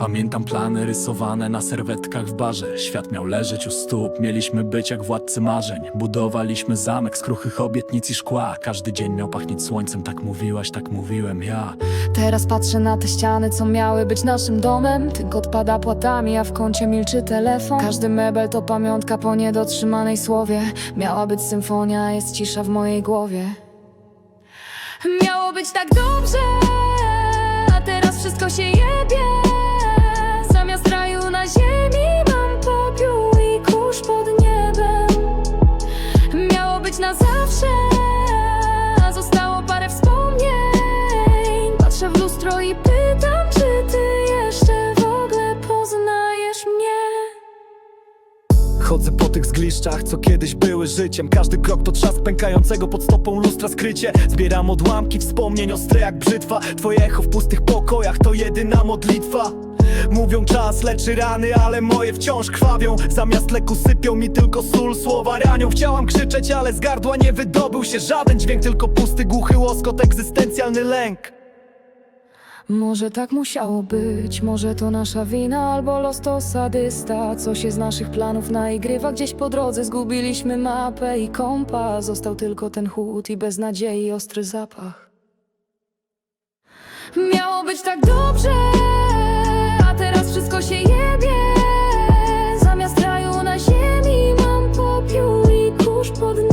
Pamiętam plany rysowane na serwetkach w barze. Świat miał leżeć u stóp, mieliśmy być jak władcy marzeń. Budowaliśmy zamek z kruchych obietnic i szkła. Każdy dzień miał pachnieć słońcem, tak mówiłaś, tak mówiłem ja. Teraz patrzę na te ściany, co miały być naszym domem. Tynk odpada płatami, a w kącie milczy telefon. Każdy mebel to pamiątka po niedotrzymanej słowie. Miała być symfonia, jest cisza w mojej głowie. Miało być tak dobrze, a teraz wszystko się jebie i pytam, czy ty jeszcze w ogóle poznajesz mnie? Chodzę po tych zgliszczach, co kiedyś były życiem. Każdy krok to trzask pękającego pod stopą lustra skrycie. Zbieram odłamki wspomnień ostre jak brzytwa. Twoje echo w pustych pokojach to jedyna modlitwa. Mówią czas leczy rany, ale moje wciąż krwawią. Zamiast leku sypią mi tylko sól, słowa ranią. Chciałam krzyczeć, ale z dźwięk nie wydobył się żaden dźwięk Tylko pusty, głuchy łoskot, egzystencjalny lęk może tak musiało być, może to nasza wina albo los to sadysta. Co się z naszych planów naigrywa, gdzieś po drodze zgubiliśmy mapę i kompa Został tylko ten chłód i beznadziei ostry zapach. Miało być tak dobrze, a teraz wszystko się jebie. Zamiast raju na ziemi mam popiół i kurz pod nim